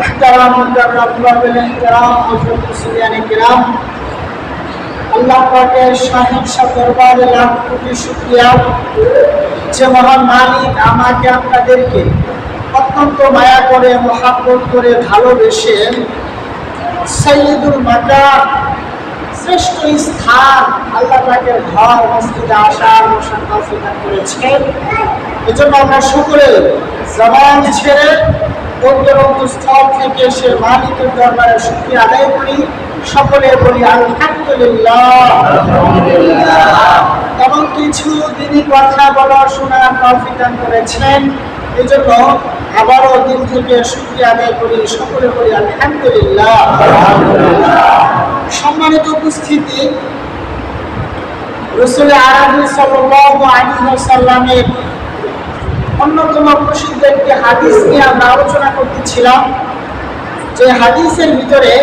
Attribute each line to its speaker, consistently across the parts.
Speaker 1: محترم مكرم بالاحترام حضرت মুসলিয়ান کرام আল্লাহ পাকের শাহিদ দরবারে লাখ কোটি শুকরিয়া যে মহান মালিক আমাকে আপনাদেরকে অত্যন্ত মায়া করে মহাব্বত করে ভালোবেসে সৈয়দুল মাকাম শ্রেষ্ঠ স্থান আল্লাহ পাকের ঘর মসজিদে আসার বসার তৌফিক দান করেছেন এজন্য আমরা সকলে জবান ছেড়ে অন্তরস্থল থেকে সে মালিকের দরবারে শুকরিয়া আদায় করি। সকলে বলি আলহামদুলিল্লাহ। এবং কিছু দিনই কথা বলা শোনার তৌফিক করেছেন। এজন্য আবারও দিন থেকে শুকরিয়া আদায় করি। সকলে বলি আলহামদুলিল্লাহ। সম্মানিত উপস্থিতি, রসুল আরবি সাল্লাল্লাহু আলাইহি ওয়াসাল্লামের অন্যতম প্রসিদ্ধ একটি হাদিস নিয়ে আমরা আলোচনা করতেছিলাম যে হাদিসের ভিতরে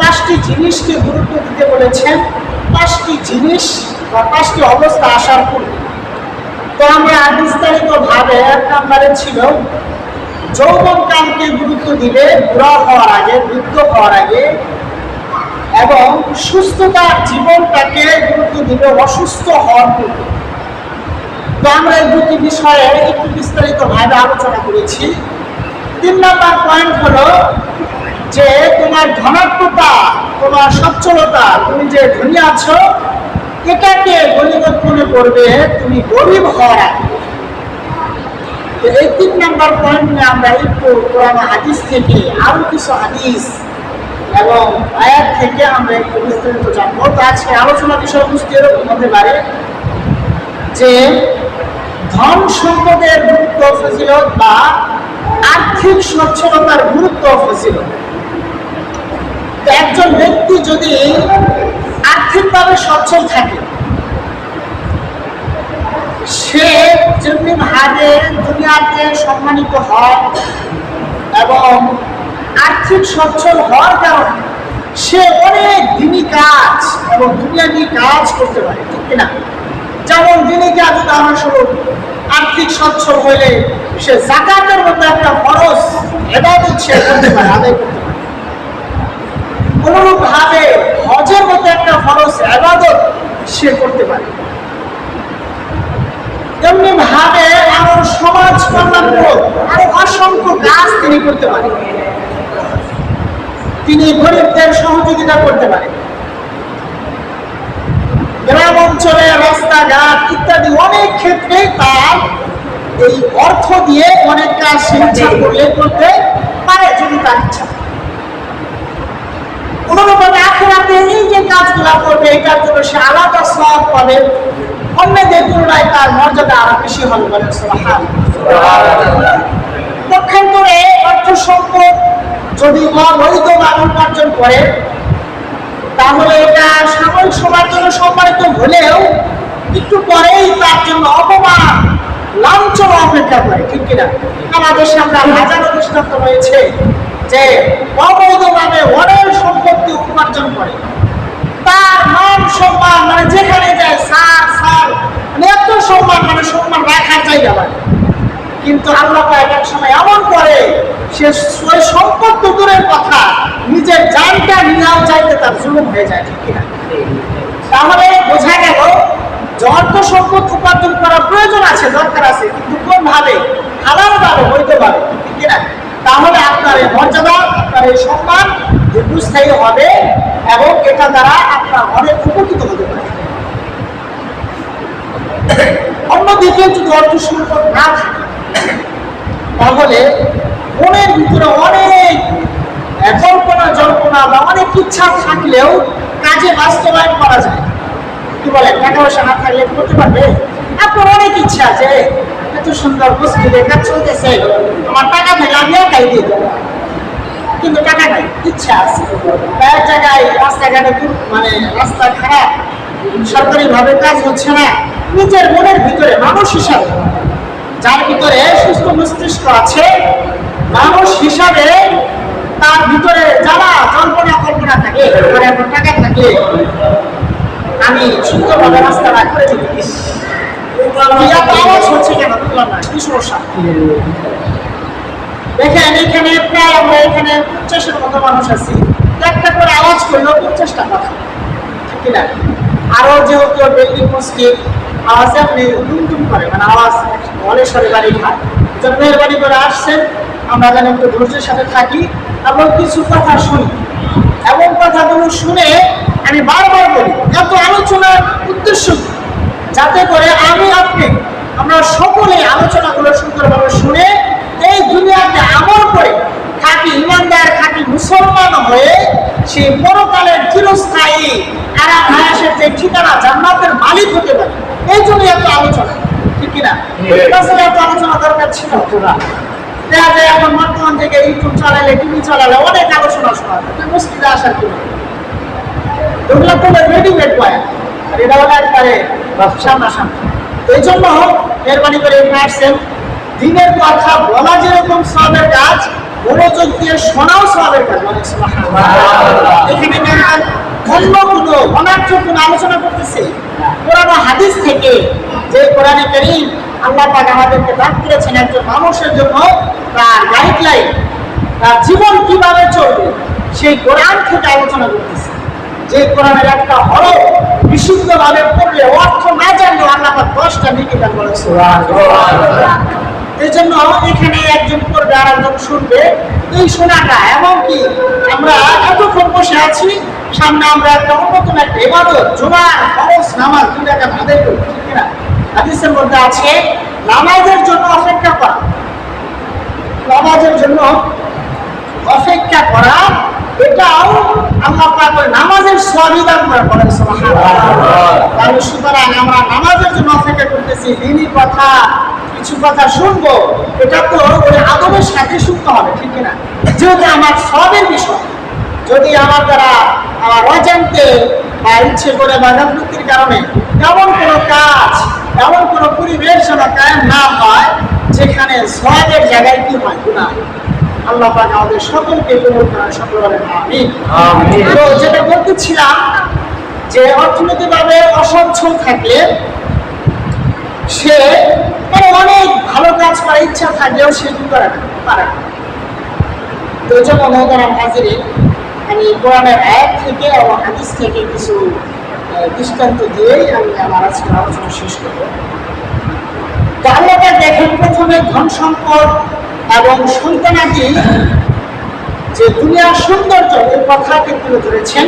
Speaker 1: পাঁচটি জিনিসকে গুরুত্ব দিতে বলেছেন। পাঁচটি জিনিস বা পাঁচটি অবস্থা আসার পূর্বে। তো আমরা বিস্তারিত ভাবে এক নম্বরে ছিল, যৌবনকালকে গুরুত্ব দিবে বুড়া হওয়ার আগে বৃদ্ধ হওয়ার আগে এবং সুস্থতার জীবনটাকে গুরুত্ব দিবে অসুস্থ হওয়ার পূর্বে। তো আমরা এই দুটি বিষয়ে একটু বিস্তারিত ভাবে আলোচনা করেছি। তিন নম্বর পয়েন্ট হলো যে তোমার ধনাত্মতা, তোমার সচ্ছলতা, তুমি যে ধনী আছো, এটাকে গরিবত মনে করবে তুমি গরিব হওয়ার এই তিন নম্বর পয়েন্ট নিয়ে আমরা একটু কোরআন হাদিস থেকে আরও কিছু হাদিস এবং আয়াত থেকে আমরা একটু বিস্তারিত জানব। তো আজকে আলোচনা বিষয়বস্তু এরকম হতে পারে যে ধন সম্পদের গুরুত্ব ফজিলত বা আর্থিক সচ্ছলতার গুরুত্ব ফজিলত। একজন ব্যক্তি যদি আর্থিকভাবে সচ্ছল থাকে, সে যেমনি ভাবে দুনিয়াতে সম্মানিত হয় এবং আর্থিক সচ্ছল হওয়ার কারণে সে অনেক দিনই কাজ এবং দুনিয়াবি কাজ করতে পারে, ঠিক কিনা? যেমন দিনই কাজ উদাহরণস্বরূপ আর্থিক সচ্ছল হইলে সে জাকাতের মধ্যে একটা খরচ এবাদত সে করতে পারে, আদায় করতে পারে। হজের মধ্যে একটা খরচ এবাদত সে করতে পারে। তেমনি ভাবে আরও সমাজ কল্যাণমূলক আরও অসংখ্য কাজ তিনি করতে পারেন। তিনি গরিবদের সহযোগিতা করতে পারেন। গ্রাম অঞ্চলে রাস্তাঘাট ইত্যাদি অনেক ক্ষেত্রে তার এই অর্থ দিয়ে অনেক কাজ সে ইচ্ছা করলে করতে পারে যদি তার ইচ্ছা। আখেরাতে এই যে কাজগুলা করবে এটার জন্য সে আলাদা সব পাবে। অন্যদের তুলনায় তার মর্যাদা আরও বেশি হবে বলে পক্ষান্তরে অর্থ সম্পদ যদি অবৈধ অবৈধভাবে উপার্জন করে, তাহলে এটা সাময়িক সময়ের জন্য সম্মানিত হলেও একটু পরেই তার জন্য অপমান, লাঞ্ছনা অপেক্ষা করে, ঠিক কিনা? আমাদের সামনে হাজারো দৃষ্টান্ত রয়েছে যে অবৈধভাবে অনেক সম্পত্তি উপার্জন করে। তার নাম সম্মান মানে যেখানে যায়, স্যার স্যার মানে এত সম্মান মানে সম্মান রাখার জায়গা মানে কিন্তু আল্লাহ পাক এক সময় এমন করে, সে সম্পদ তো দূরের কথা, নিজের জানটা নিয়েও চাইতে তার জুলুম হয়ে যায়, ঠিক কিনা? তাহলে বোঝা গেল যে অর্থ সম্পদ উপার্জন করা প্রয়োজন আছে, দরকার আছে, কিন্তু কোন ভাবে, হালাল ভাবে হইতে পারে ঠিক কিনা? তাহলে আপনার এই মর্যাদা, আপনার এই সম্মান দীর্ঘস্থায়ী হবে, এবং এটা দ্বারা আপনার অনেক উপকৃত হতে পারে। অন্যদিকে যদি অর্থ সম্পদ না থাকে তাহলে মনের ভিতরে অনেক কল্পনা, জল্পনা বা অনেক ইচ্ছা থাকলেও কাজে বাস্তবায়ন করা যায়। কি বলে টাকা পয়সা না থাকলে করতে পারবে? আপনার অনেক ইচ্ছা আছে। এত সুন্দর মসজিদে কাজ চলতেছে। আমার টাকা থাকলে আমি একাই দিয়ে দেবো। কিন্তু টাকা নাই, ইচ্ছা আছে। এক জায়গায় রাস্তাঘাটে মানে রাস্তা খারাপ সরকারি ভাবে কাজ হচ্ছে না। নিজের মনের ভিতরে মানুষ হিসাবে যার ভিতরে সুস্থ মস্তিষ্ক আছে, মানুষ হিসাবে তার ভিতরে যারা কল্পনা কল্পনা থাকে। মানে এখন টাকা থাকে। আমি সুন্দরভাবে রাস্তাটা করে দিই কি আওয়াজ হচ্ছে কেন? না এখানে প্রায় আমরা এখানে মতো মানুষ আছি। একটা করে আওয়াজ করলেও ঠিক আরও যেহেতু আওয়াজে আপনি দুমদুম করে মানে আওয়াজ বলে সরে বাড়ি খায় যখন মেহরবানি করে আসছেন, আমরা যেন একটু ধৈর্যের সাথে থাকি এবং কিছু কথা শুনি। এমন কথাগুলো শুনে আমি বারবার বলি, এত আলোচনার উদ্দেশ্য যাতে করে আমি আপনি, আমরা সকলে আলোচনাগুলো সুন্দরভাবে শুনে এই দুনিয়াতে আমল করে খাঁটি ইমানদার খাঁটি মুসলমান হয়ে সেই পরকালের চিরস্থায়ী আরাম আয়াসের যে ঠিকানা জান্নাতের মালিক হতে পারে। এই জন্য এত আলোচনা। ঠিক কিনা? তাছাড়া এত আলোচনা দরকার ছিল। দেখা যায় এখন বর্তমান থেকে ইউটিউব চালালে টিভি চালালে অনেক আলোচনা শোনা যায়। তুই মুসলিদে আসার জন্য। ওগুলো তো রেডিমেড পায় আর এটা হলো একবারে সামনাসামনি। এই জন্য মেহরবানি করে দিনের কথা বলা যেরকম সবের কাজ মনোযোগ দিয়ে শোনাও মানে এখানে আলোচনা করতেছে হাদিস থেকে যে কোরআনে একজন মানুষের জন্য, তার তার জীবন কীভাবে চলবে, সেই কোরআন থেকে আলোচনা করতেছে। যে কোরআনের একটা হরফ বিশুদ্ধভাবে পড়লে অর্থ না জানলে আল্লাহ দশটা নেকি দান করেছে এই জন্য এখানে একজন করবে আর একজন শুনবে এই শোনাটা। এমনকি আমরা এতক্ষণ বসে আছি, সামনে আমরা একটা অন্যতম একটা এবাদত জোমার খরচ নামাজ দুই টাকা আদায় করি ঠিক না হাদিসের মধ্যে আছে, নামাজের জন্য অপেক্ষা করা। নামাজের জন্য অপেক্ষা করা এটাও আল্লাহ পাক নামাজের স্বাভিদান করে বলেন তাহলে সুতরাং আমরা নামাজের জন্য অপেক্ষা করতেছি দিনই কথা কিছু কথা শুনব। এটা তো ওই আদবের সাথে শুনতে হবে ঠিক কিনা? যেহেতু আমার সবের বিষয় যদি আমার দ্বারা আমার অজান্তে বা ইচ্ছে করে বা গাফলতির কারণে এমন কোনো কাজ এমন কোনো পরিবেশ যেন না হয় যেখানে সবের জায়গায় কি হয় গুণা আল্লাহ পাক আমাদের সকলকে কবুল করেন সকল বলেন আমিন।
Speaker 2: আমিন।
Speaker 1: তো যেটা বলতেছিলাম যে অর্থনৈতিকভাবে অসচ্ছল থাকলে সে মানে অনেক ভালো কাজ করার ইচ্ছা থাকলেও সে কি করে না? পারে না। তো জন্য মহতারাম হাজিরে আমি কোরআনের আয়াত থেকে এবং হাদিস থেকে কিছু দৃষ্টান্ত দিয়েই আমি আমার আজকের আলোচনা শেষ করব। আল্লাহ দেখেন প্রথমে ধন সম্পদ এবং সন্তানাদি যে দুনিয়ার সৌন্দর্য এর কথাকে তুলে ধরেছেন,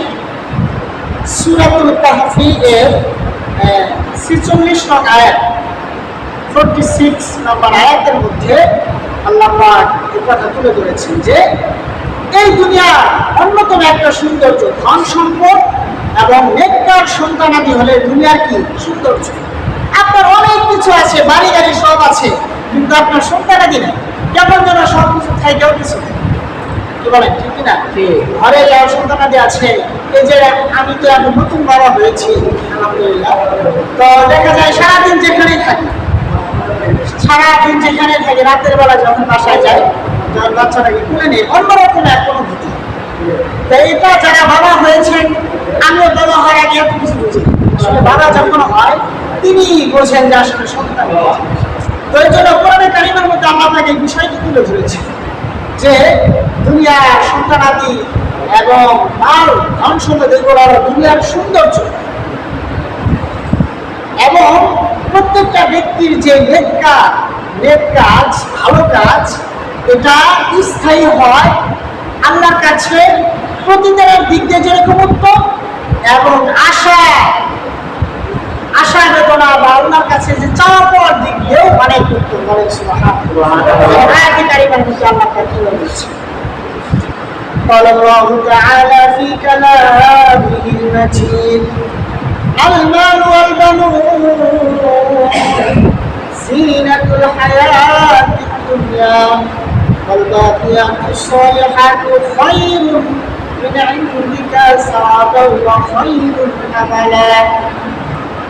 Speaker 1: সুরাতুল কাহফি এর ছিচল্লিশ নং আয়াত ফোরটি সিক্স নম্বর আয়াতের মধ্যে আল্লাহ এই কথা তুলে ধরেছেন যে, এই দুনিয়ার অন্যতম একটা সৌন্দর্য ধন সম্পদ এবং নেককার সন্তানাদি হলে দুনিয়ার কি? সৌন্দর্য। আপনার অনেক কিছু আছে বাড়ি গাড়ি সব আছে, কিন্তু আপনার সন্তানাদি নেই। কেমন যেন সব কিছু থাইকেও কিছু কি বলেন ঠিক কিনা? ঘরে যাওয়ার সন্তানাদি আছে এই যে আমি তো এখন নতুন বাবা হয়েছি আলহামদুলিল্লাহ। তো দেখা যায় সারাদিন যেখানেই থাকি সারাদিন যেখানে থাকি রাতের বেলা যখন বাসায় যাই তখন বাচ্চাটাকে তুলে নিই অন্যরকম এক অনুভূতি তো এটা যারা বাবা হয়েছেন আমিও বাবা হওয়ার আগে এত কিছু বুঝি। আসলে বাবা যখন হয় তিনি বোঝেন যে আসলে সন্তান। তো জন্য মধ্যে বিষয়টি তুলে যে এবং দুনিয়ার সৌন্দর্য। এবং প্রত্যেকটা ব্যক্তির যে কাজ, ভালো কাজ, এটা স্থায়ী হয় আল্লাহর কাছে প্রতিদিনের দিক দিয়ে যেরকম উত্তম এবং আশা আশা বেদনা বা আল্লাহর কাছে যে চাওয়া পাওয়ার দিক দিয়েও অনেক উত্তম বলেন সুবহানাল্লাহ আয়াতে কারিমার মধ্যে আল্লাহ পাক কি বলেছে قال الله تعالى في كلامه المتين المال والبنون زينة الحياة الدنيا والباقيات الصالحات خير من عندك ثوابا وخير املا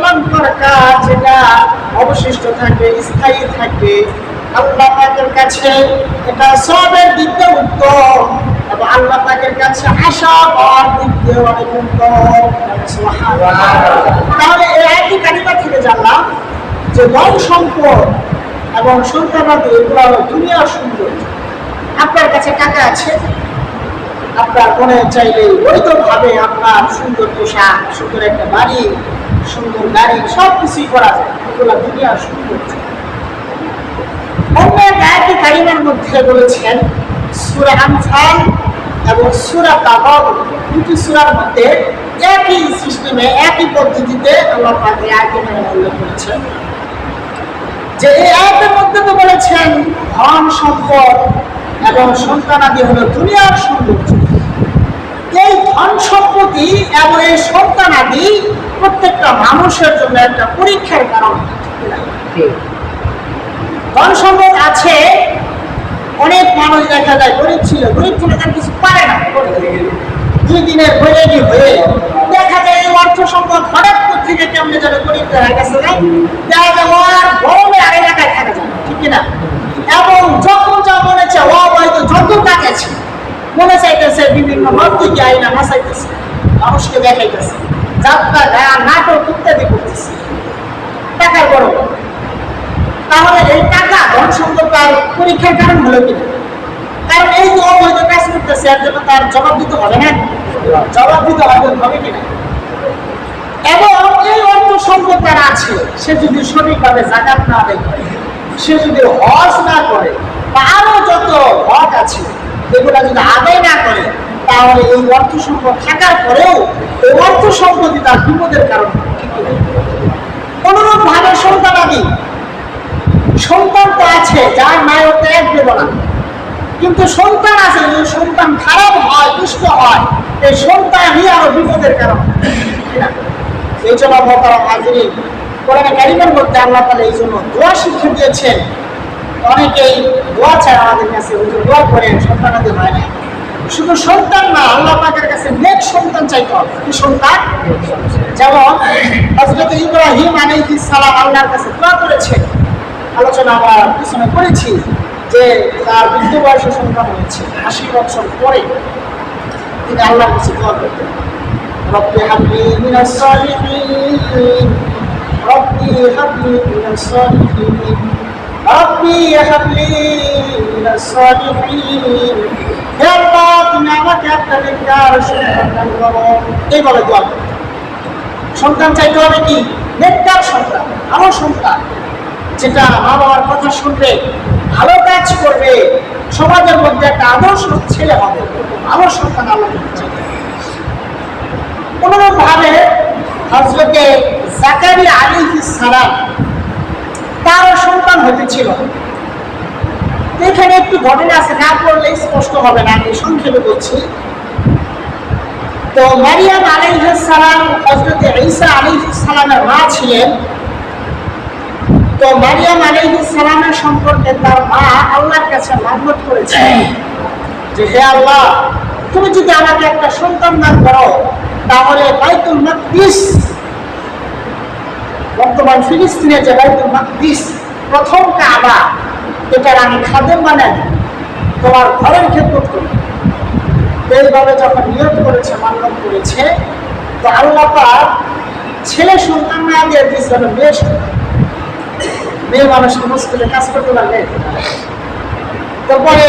Speaker 1: কল্যাণকর কাজ যেটা অবশিষ্ট থাকবে স্থায়ী থাকবে আল্লাহ পাকের কাছে এটা সবের দিক দিয়ে উত্তম এবং আল্লাহ পাকের কাছে আশা পাওয়ার দিক দিয়ে অনেক উত্তম। তাহলে এই একই কারিমা থেকে জানলাম যে ধন সম্পদ এবং সন্তানাদি এগুলো হলো দুনিয়ার সুন্দর আপনার কাছে টাকা আছে? আপনার মনে চাইলে বৈধভাবে আপনার সুন্দর পোশাক সুন্দর একটা বাড়ি সুন্দর গাড়ি সব কিছুই করা যায়। অন্য এক আয়াতি কারিমার মধ্যে বলেছেন, সুরা আনফাল এবং সুরা তাবাব দুটি সুরার মধ্যে একই সিস্টেমে, একই পদ্ধতিতে আল্লাহ পাক উল্লেখ করেছেন যে এই আয়াতের মধ্যে তো বলেছেন, ধন সম্পদ এবং সন্তানাদি হলো দুনিয়ার সৌন্দর্য। ধন সম্পত্তি এবং এই সন্তানাদি প্রত্যেকটা মানুষের জন্য একটা পরীক্ষার কারণ। ধন সম্পদ আছে অনেক মানুষ দেখা যায় গরিব ছিল গরিব ছিল তার কিছু পারে না। দুই দিনের বৈরাগী হয়ে দেখা যায় এই অর্থ সম্পদ হঠাৎ থেকে কেমনে যেন গরিব গেছে না? দেখা যায় ও আর গরমে আর এলাকায় থাকা যায় না, ঠিক কিনা? এবং যখন যা মনে ও হয়তো যত টাকাছে মনে চাইতেছে, বিভিন্ন মন্ত্রীকে আইনা হাসাইতেছে মানুষকে দেখাইতেছে। যাত্রা গান নাটক ইত্যাদি করতেছে। টাকার বড় তাহলে এই টাকা ধন সম্পদ তার পরীক্ষার কারণ হলো কিনা কারণ এই যে অবৈধ কাজ করতেছে, এর জন্য তার জবাব দিতে হবে না? জবাব দিতে হবে হবে কিনা এবং এই অর্থ সম্পদ তার আছে, সে যদি সঠিকভাবে জাকাত না আদায় সে যদি হজ না করে আরও যত হক আছে এগুলা যদি আদায় না করে, তাহলে এই অর্থ সম্পদ থাকার পরেও এই অর্থ সম্পদই তার বিপদের কারণ অনুরূপ ভাবে সন্তানাদি সন্তান তো আছে, যার মায়ের ত্যাগ দেব না। কিন্তু সন্তান আছে, যদি সন্তান খারাপ হয়, দুষ্ট হয়, এই সন্তানই আরও বিপদের কারণ। এই জন্য মতারা হাজিরি কোরআনে মধ্যে আল্লাহ তালা এই জন্য দোয়া শিক্ষা দিয়েছেন অনেকেই দোয়া চায় আমাদের কাছে দোয়া করেন সন্তানাদি হয় না। শুধু সন্তান না, আল্লাহ পাকের কাছে নেক সন্তান চাইতে হবে কি সন্তান? যেমন হজরত ইব্রাহিম আলাইহিস সালাম আল্লাহর কাছে দোয়া করেছেন। আলোচনা আমরা পিছনে করেছি যে তার বৃদ্ধ বয়সে সন্তান হয়েছে, আশি বছর পরে তিনি আল্লাহর কাছে দোয়া করতেন। রব্বি হাবলি মিনাস সালিহিন, রব্বি হাবলি মিনাস সালিহিন। আমাকে একটা নেককার সন্তান সন্তান চাইতে হবে কি? নেককার সন্তান আমার সন্তান। যেটা মা বাবার কথা শুনবে, ভালো কাজ করবে, সমাজের মধ্যে একটা আদর্শ ছেলে হবে, ভালো সন্তান আল্লাহ ভাবে হজরতে জাকারি আলী সালাম তারও সন্তান হতেছিল এখানে একটু ঘটনা আছে, না পড়লে স্পষ্ট হবে না, আমি সংক্ষেপে বলছি। তো মারিয়াম আলাইহিস সালাম হজরতে ঈসা মা ছিলেন। তো মারিয়াম আলাইহিস সালামের সম্পর্কে তার মা আল্লাহর কাছে মান্যত করেছে যে, হে আল্লাহ, তুমি যদি আমাকে একটা সন্তান দান করো, তাহলে বাইতুল মাকদিস বর্তমান ফিলিস্তিনে যে বাইতুল মাকদিস, প্রথম কাবা, এটার আমি খাদেম বানাই তোমার ঘরের খেদমত করি এইভাবে যখন নিয়োগ করেছে, মান্যত করেছে, তো আল্লাহ ছেলে সন্তান না দিয়ে দিয়েছিল, মেয়ে মেয়ে মানুষ মুশকিলে কাজ করতে পারবে? তারপরে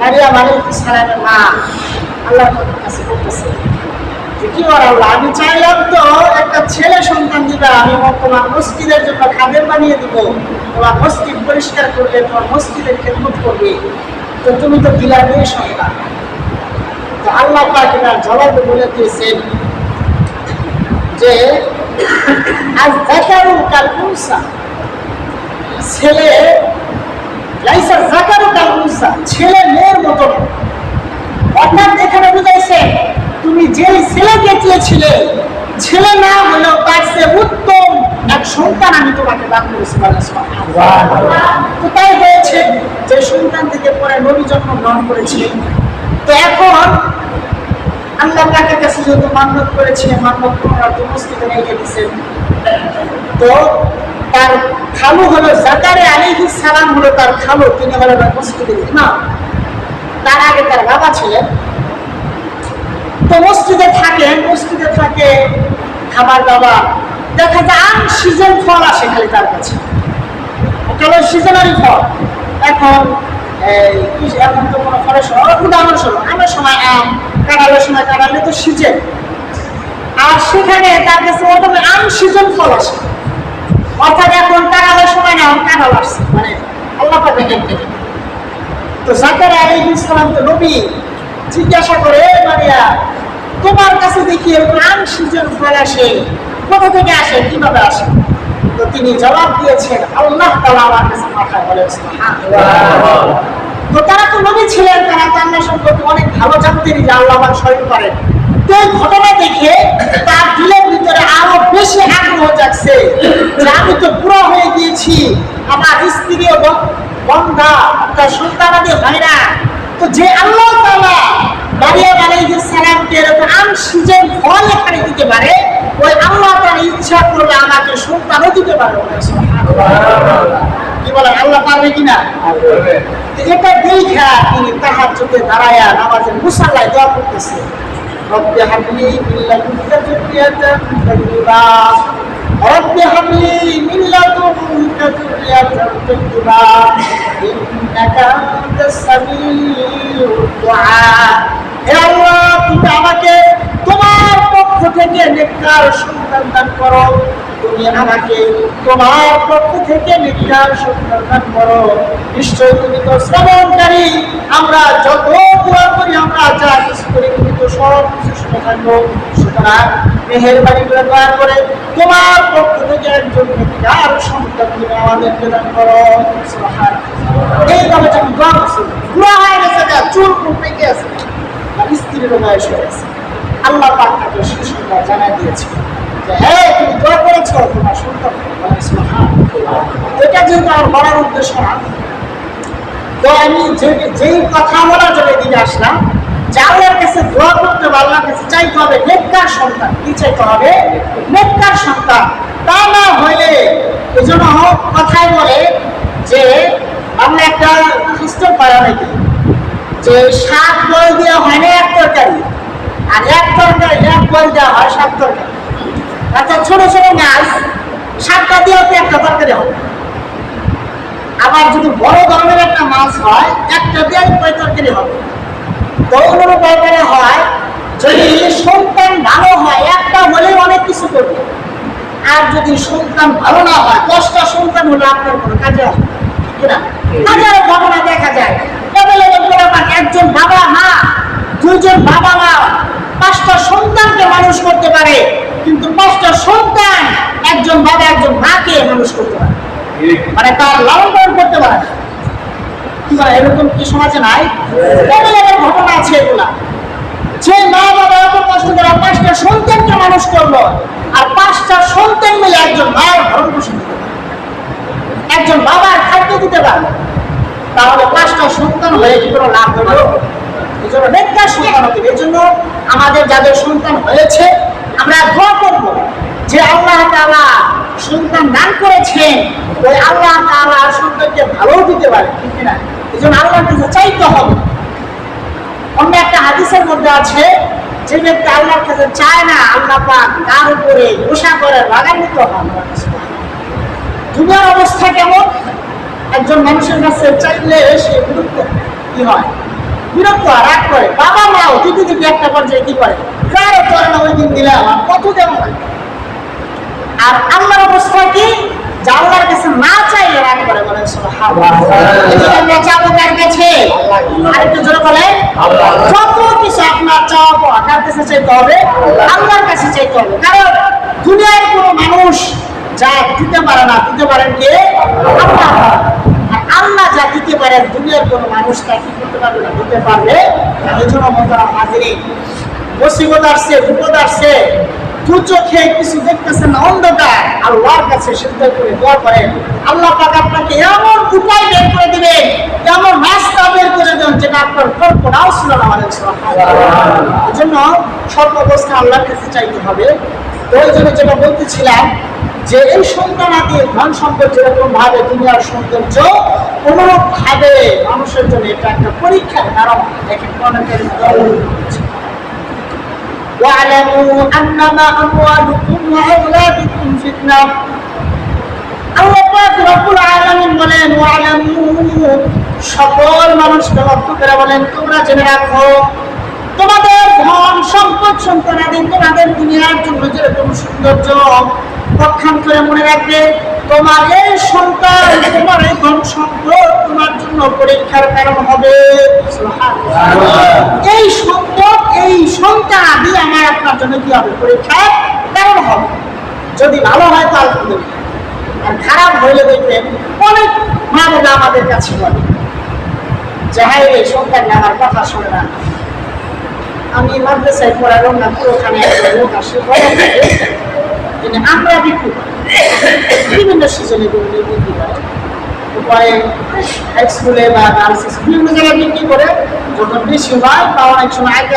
Speaker 1: মারিয়া মালিক সালামের মা আল্লাহ কাছে করতেছে কি আমি চাইলাম তো একটা ছেলে সন্তান আমি তোমার জন্য বানিয়ে তোমার পরিষ্কার করবে তোমার করবে। তো তুমি তো দিলা আল্লাহ বলে যে, আজ কাল ছেলে ছেলে মেয়ের মতো। না। অর্থাৎ এখানে বুঝাইছে তুমি যে ছেলেকে চেয়েছিলে ছেলে না হলেও তার উত্তম এক সন্তান আমি তোমাকে দান করেছি। তো হয়েছে যে সন্তান থেকে পরে নবী জন্ম গ্রহণ করেছে তো এখন আল্লাহ পাকের কাছে যেহেতু মান্যত করেছে মান্যত করার তো রেখে দিচ্ছেন তো তার খালু হলো জাকারে আলাইহিস সালাম হলো তার খালু, তিনি হলো মসজিদের ইমাম তার আগে তার বাবা ছিলেন। মসজিদে থাকেন মসজিদে থাকে খাবার দাবার দেখা যায় আম সিজন ফল আসে খালি তার কাছে। হলো সিজনারি ফল? এখন এখন তো কোনো ফলের সময় উদাহরণ সময়। আমের সময় আম, কাঁঠালের সময় কাঁঠালে তো সিজন আর সেখানে তার কাছে ওটা আম সিজন ফল আসে। অর্থাৎ এখন কাঁঠালের সময় না কাঁঠাল আসছে। মানে আল্লাহ পাকে থেকে তো জাকার আলাইহিস সালাম তো নবী জিজ্ঞাসা করে মারিয়া তোমার কাছে দেখি এরকম আম সিজন ফল আসে। কোথা থেকে আসে? কীভাবে আসে? তো তিনি জবাব দিয়েছেন, আল্লাহ তাআলা আমার কাছে পাঠায় বলে তো তারা তো নবী ছিলেন, তারা তো সম্পর্কে অনেক ভালো জানতেন যে আল্লাহ আমার করেন তো এই ঘটনা দেখে তার দিলের ভিতরে আরও বেশি আগ্রহ জাগছে যে আমি তো বুড়ো হয়ে গিয়েছি, আমার স্ত্রী বন্ধা তার সন্তানাদি হয় না। তো যে আল্লাহ তাআলা মারিয়াম আলাইহিস সালামকে এরকম আম সিজন ফল এখানে দিতে পারে, ওই আল্লাহ তাআলা ইচ্ছা করলে আমাকে সন্তানও দিতে পারে বলে কি বলেন আল্লাহ পারবে কিনা? এটা দেখা তিনি তাহার চোখে দাঁড়ায়া নামাজের মুসাল্লায় দোয়া করতেছে। রব্বি হাবলি মিন লাদুনকা যুররিয়াতান তাইয়্যিবা তুমি আমাকে তোমার পক্ষ থেকে নেককার সন্তান দান করো। তুমি আমাকে তোমার পক্ষ থেকে নেককার সন্তান করো। নিশ্চয় তুমি তো শ্রবণকারী। আমরা যত দোয়া করি, আমরা যা কিছু করি, তুমি তো সব কিছু শুনে থাকব সুতরাং মেহেরবানি করে দয়া করে, তোমার পক্ষ থেকে একজন সন্তান তুমি করো। দোয়া হয়ে গেছে চুল পেকে আছে। স্ত্রীর বয়স হয়ে গেছে। আল্লাহ পাক তাকে সুসংবাদ দিয়েছে। যে হ্যাঁ তুমি দোয়া করেছ, তোমার সন্তান এটা যেহেতু আমার বলার উদ্দেশ্য না, তো আমি যে যেই কথা বলার জন্য এদিকে আসলাম আল্লাহর কাছে দোয়া করতে হবে, আল্লাহর কাছে চাইতে হবে, নেককার সন্তান। কি চাইতে হবে? নেককার সন্তান। তা না হইলে এই জন্য কথাই বলে যে, আমরা একটা খ্রিস্টান পাই অনেকে যে সাত বই দেওয়া হয় না, এক তরকারি। আর এক তরকারি, এক বই দেওয়া হয় সাত তরকারি। আচ্ছা ছোট ছোট মাছ, সাতটা দিয়েও তো একটা তরকারি হবে আবার যদি বড় ধরনের একটা মাছ হয়, একটা দিয়ে কয় তরকারি হবে যদি সন্তান ভালো হয়, একটা হলে অনেক কিছু করবে। আর যদি সন্তান ভালো না হয়, দশটা সন্তান হলে আপনার কোনো কাজে হাজারো ঘটনা দেখা যায়। একজন বাবা মা, দুজন বাবা মা, পাঁচটা সন্তানকে মানুষ করতে পারে, কিন্তু পাঁচটা সন্তান একজন বাবা, একজন মাকে মানুষ করতে পারে মানে তার লালন করতে পারে এরকম কি সমাজে নাই? ঘটনা আছে এগুলা। যে মা বাবা এত কষ্ট পাঁচটা সন্তানকে মানুষ করল, আর পাঁচটা সন্তান মিলে একজন মায়ের ভরণ পোষণ একজন বাবার খাদ্য দিতে তাহলে পাঁচটা সন্তান হয়ে কি লাভ হলো? আমাদের যাদের সন্তান হয়েছে, আমরা দোয়া করব যে আল্লাহ সন্তান দান করেছেন ওই আল্লাহ সন্তানকে ভালো দিতে পারে না এই জন্য আল্লাহর কাছে হবে। অন্য একটা হাদিসের মধ্যে আছে, যে ব্যক্তি আল্লাহর কাছে চায় না, আল্লাহ পাক তার উপরে গোসা করে লাগান্বিত হন। দুনিয়ার অবস্থা কেমন? একজন মানুষের কাছে চাইলে সে বিরক্ত, কি হয়? বিরক্ত রাগ করে। বাবা মাও দিদি দিদি একটা পর্যায়ে কি করে? কারও করে না ওই দিন দিলে আমার কত হয় আর আল্লাহর অবস্থা কি যে আল্লাহর কাছে না চাইলে রাগ করে বলে সুবহানাল্লাহ। এই জন্য আমরা চাবো কার কাছে। আরেকটু জোরে বলে যত কিছু আপনার চাওয়া পাওয়া কার কাছে চাইতে হবে, আল্লাহর কাছে চাইতে হবে। কারণ দুনিয়ার কোনো মানুষ যা দিতে পারে না, দিতে পারেন কে? আল্লাহ। আল্লাহ যা দিতে পারেন দুনিয়ার কোনো মানুষ তা কি করতে পারবে না, দিতে পারবে। এই জন্য মোতারাম হাজিরিন মুসিবত আসছে বিপদ আসছে। দু চোখে কিছু দেখতেছেন অন্ধকার। আল্লাহর কাছে সিদ্ধ করে দোয়া করেন আল্লাহ পাক আপনাকে এমন উপায় বের করে দিবে, এমন রাস্তা বের করে যেটা আপনার কল্পনাও ছিল না আমাদের এই জন্য সর্ব অবস্থা আল্লাহর কাছে চাইতে হবে। ওই জন্য যেটা বলতেছিলাম যে এই সন্তানাদি ধন সম্পদ যেরকম ভাবে দুনিয়ার সৌন্দর্য অনুরূপ ভাবে মানুষের জন্য এটা একটা পরীক্ষার কারণ। দেখেন, অনেকের واعلموا انما اموالكم واولادكم فتنه আল্লাহ পাক রব্বুল আলামিন বলেন ওয়ালামু সকল মানুষকে লক্ষ্য করে বলেন তোমরা জেনে রাখো তোমাদের ধন সম্পদ সন্তানাদি তোমাদের দুনিয়ার জন্য যেরকম সৌন্দর্য পক্ষান্তরে মনে রাখবে তোমার এই সন্তান তোমার এই ধন সম্পদ তোমার জন্য পরীক্ষার কারণ হবে। এই সম্পদ এই সন্তান আদি আমার আপনার জন্য কি হবে? পরীক্ষার কারণ হবে। যদি ভালো হয় তো আলহামদুলিল্লাহ। আর খারাপ হইলে দেখবেন অনেক মা বাবা আমাদের কাছে বলে যে হাই রে সন্তান আমার কথা শোনে না। আমি মাদ্রাসায় পড়ালাম না পুরোখানে একটা লোক আসে বড় থেকে, আমরা বিক্রি করি বিভিন্ন সিজনে বিক্রি করে। স্কুলে বা বিভিন্ন জায়গায় বিক্রি করে। যখন বেশি হয় অনেক সময় আগে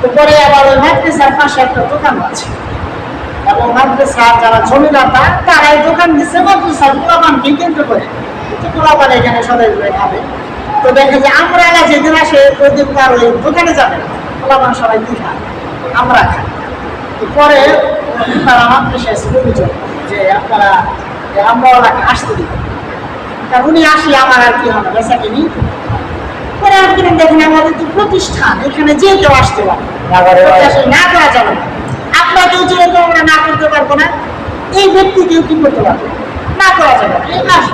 Speaker 1: তো পরে আবার ওই মাদ্রাসার পাশে একটা দোকান আছে। এবং মাদ্রাসার যারা জমিদাতা তারা এই দোকান দিচ্ছে মাদ্রাসার পোলাপানকে কেন্দ্র করে। তো এখানে সবাই খাবে। তো দেখে যে আমরা যেদিন আসে ওই দিন তার ওই দোকানে যাবে। পোলাপান সবাই কি খায় আমরা খাই। পরে তারা মাদ্রাসায় এসে অভিযোগ যে আপনারা যে আমরা ওনাকে আসতে দিই কারণ উনি আসলে আমার আর কি হবে বেচা কিনি পরে আর কিনা দেখেন আমাদের তো প্রতিষ্ঠান এখানে যে কেউ আসতে পারে না করা যাবে না। আপনাকেও যেহেতু আমরা না করতে পারব না। এই ব্যক্তিকেও কি করতে পারব? না? করা যাবে না এই কাজ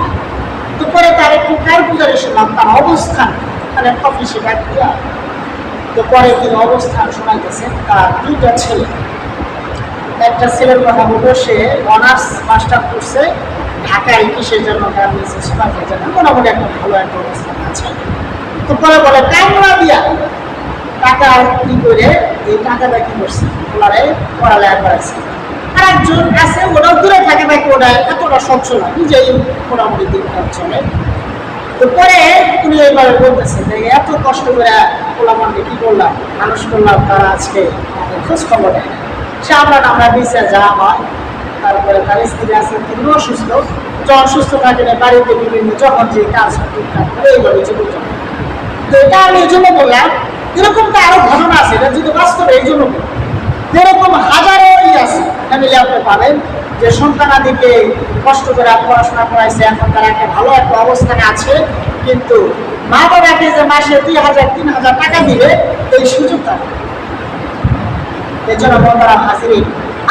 Speaker 1: তো পরে তার একটু কার শুনলাম তার অবস্থান মানে অফিসে দেওয়া। তো পরে তিনি অবস্থান শোনাইতেছেন তার দুইটা ছেলে। একটা ছেলের কথা বলব, সে অনার্স মাস্টার করছে ঢাকায় কিসের জন্য গার্মেন্টসে মোটামুটি একটা ভালো একটা অবস্থান আছে। তো পরে বলে কামড়া দিয়া। টাকা কি করে? এই টাকাটা কি করছে? ওনারে পড়ালেখা আর একজন আছে ওরাও দূরে থাকে নাকি ওরা এতটা স্বচ্ছ না, নিজেই মোটামুটি দিনটা চলে। তো পরে তুমি এইভাবে বলতেছে যে, এত কষ্ট করে পোলাপানকে কি করলাম? মানুষ করলাম, তারা আজকে খোঁজ খবর নেয় আমরা আমরা যা হয়, তারপরে তার স্ত্রী তিনি অসুস্থ বাড়িতে বিভিন্ন যখন যে কাজ এই জন্য বললাম, এরকম তো আরও ঘটনা আছে, এটা যদি বাস্তবে এই জন্য এরকম হাজারো আছে ফ্যামিলি আপনি পাবেন, যে সন্তানাদিকে কষ্ট করে পড়াশোনা করাইছে, এখন তারা একটা ভালো একটা অবস্থানে আছে, কিন্তু মা বাবাকে যে মাসে দুই হাজার, তিন হাজার টাকা দিবে, এই সুযোগ বন্ধুরা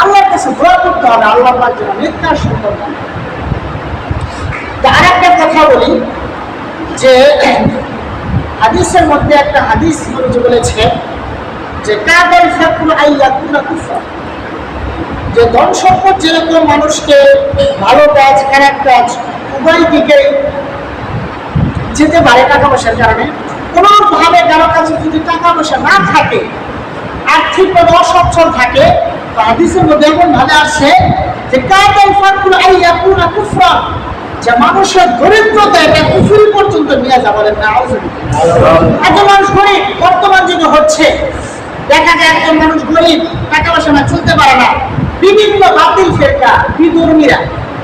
Speaker 1: আল্লাহর কাছে দোয়া করতে হবে, আল্লাহ করেন। তো আর একটা কথা বলি, যে হাদিসের মধ্যে একটা হাদিস বলেছে যে আইয়াকুনা কুফা যে ধন সম্পদ যেরকম মানুষকে ভালো কাজ, খারাপ কাজ উভয় দিকেই যেতে পারে টাকা পয়সার কারণে কোনো ভাবে কারও কাছে যদি টাকা পয়সা না থাকে আর্থিকভাবে অসচ্ছল থাকে, তো হাদিসের মধ্যে এমন ভাবে আসছে যে কাদাল ফাকুল আইয়াকুনা কুফরা, যে মানুষের দরিদ্রতা এটা কুফুরি পর্যন্ত নিয়ে যাবেন না এত মানুষ গরিব, বর্তমান যুগে হচ্ছে, দেখা যায় একজন মানুষ গরিব টাকা পয়সা না চলতে পারে না। বিভিন্ন বাতিল ফেরকা বিধর্মীরা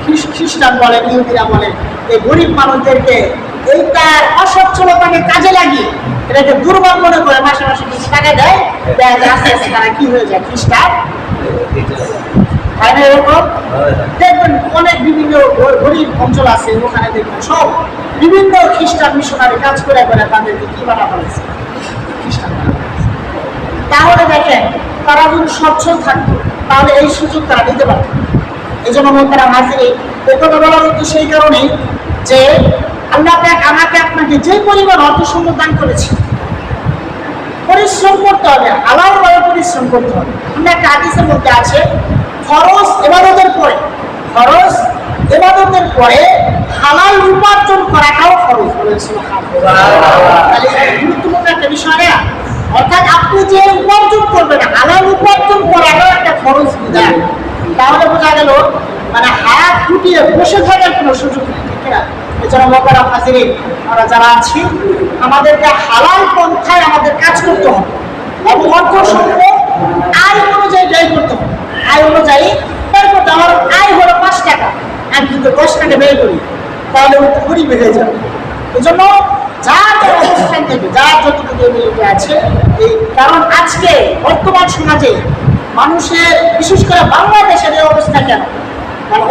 Speaker 1: খ্রিস- খ্রিস্টান বলেন, ইহুদিরা বলেন, এই গরিব মানুষদেরকে এই তার অসচ্ছলতাকে কাজে লাগিয়ে এটাকে দুর্বল মনে করে মাসে মাসে কিছু টাকা দেয় আস্তে আস্তে তারা কি হয়ে যায় এরকম? দেখবেন অনেক বিভিন্ন গরিব অঞ্চল আছে, ওখানে দেখবেন সব বিভিন্ন খ্রিস্টান মিশনারি কাজ করে তাদেরকে কি বানা খ্রিস্টান তাহলে দেখেন, তারা যদি সচ্ছল থাকতো, তাহলে এই সুযোগ তারা দিতে পারত। এই জন্য তারা হাজির এই। কথা উদ্দেশ্য এই কারণেই যে আল্লাহ আমাকে আপনাকে যে পরিমাণ অর্থ সম্পদ দান করেছে, পরিশ্রম করতে হবে হালাল ভাবে পরিশ্রম করতে হবে। আমরা একটা হাদিসের মধ্যে আছে, খরচ এবাদতের পরে, খরচ এবাদতের পরে হালাল উপার্জন করাটাও খরচ গুরুত্বপূর্ণ একটা বিষয় অর্থাৎ আপনি যে উপার্জন করবেন, হালাল উপার্জন করারও একটা খরচ বিধান। তাহলে বোঝা গেল মানে হাত ফুটিয়ে বসে থাকার কোনো সুযোগ নেই আমরা যারা আমাদেরকে পন্থায় আমাদের কাজ করতে হবে। আয় অনুযায়ী আয় অনুযায়ী আমার আয় পাঁচ টাকা। আমি করি, তাহলে যাবে। এই জন্য যার অবস্থান থেকে, যার আছে কারণ আজকে বর্তমান সমাজে মানুষের, বিশেষ করে বাংলাদেশের অবস্থা কেন?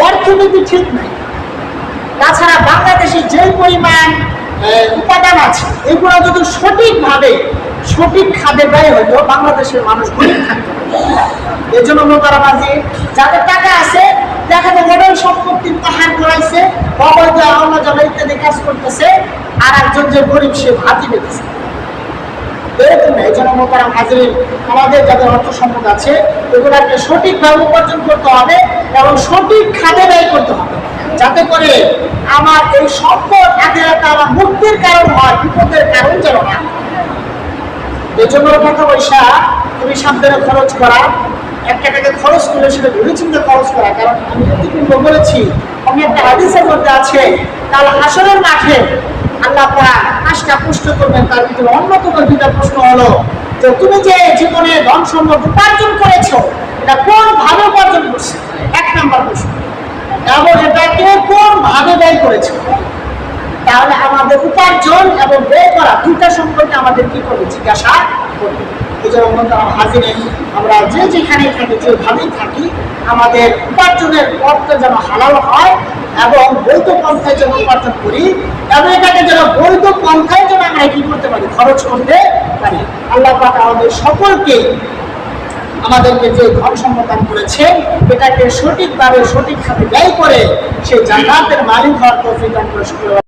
Speaker 1: অর্থনীতি ঠিক নাই। তাছাড়া বাংলাদেশে যে পরিমাণ উপাদান আছে, এগুলো যদি সঠিকভাবে, সঠিক খাদে ব্যয় হতো বাংলাদেশের মানুষ গরিব থাকতো। এই জন্য মোতারাবাজি, যাদের টাকা আছে, দেখা যায় মোবাইল সম্পত্তির পাহাড় করাইছে অবৈধ অন্য ইত্যাদি কাজ করতেছে আর একজন যে গরিব, সে ভাতি পেতেছে এরকম এই জন্য মোতারাম হাজির আমাদের যাদের অর্থ সম্পদ আছে, এগুলাকে সঠিকভাবে উপার্জন করতে হবে এবং সঠিক খাদে ব্যয় করতে হবে যাতে করে আমার এই সম্পদ আখেরাতে আমার মুক্তির কারণ হয়, বিপদের কারণ যেন না। এই জন্য টাকা পয়সা তুমি সাবধানে খরচ করা, এক টাকাকে খরচ করলে সেটা চিন্তে খরচ করা। কারণ আমি আমি একটা হাদিসের মধ্যে আছে মাঠে আল্লাহ করবেন, তার ভিতরে অন্যতম দুইটা প্রশ্ন হলো, যে তুমি যে জীবনে ধন সম্পদ উপার্জন করেছ, এটা কোন ভাবে উপার্জন করছ? এক নম্বর প্রশ্ন। এবং এটাকে কোন ভাবে ব্যয় করেছ? তাহলে আমাদের উপার্জন এবং ব্যয় করা দুইটা সম্পর্কে আমাদের কি করবে? জিজ্ঞাসা আমরা যে যেখানে থাকি, যেভাবেই থাকি, আমাদের উপার্জনের পথটা যেন হালাল হয় এবং বৈধ পন্থায় যেন উপার্জন করি, এবং এটাকে যেন বৈধ পন্থায় যেন আমরা কি করতে পারি? খরচ করতে পারি। আল্লাহ আমাদের সকলকে আমাদেরকে যে ধন সম্পাদন করেছে, এটাকে সঠিকভাবে সঠিক ব্যয় করে সেই জান্নাতের মালিক হওয়ার শুক্রবার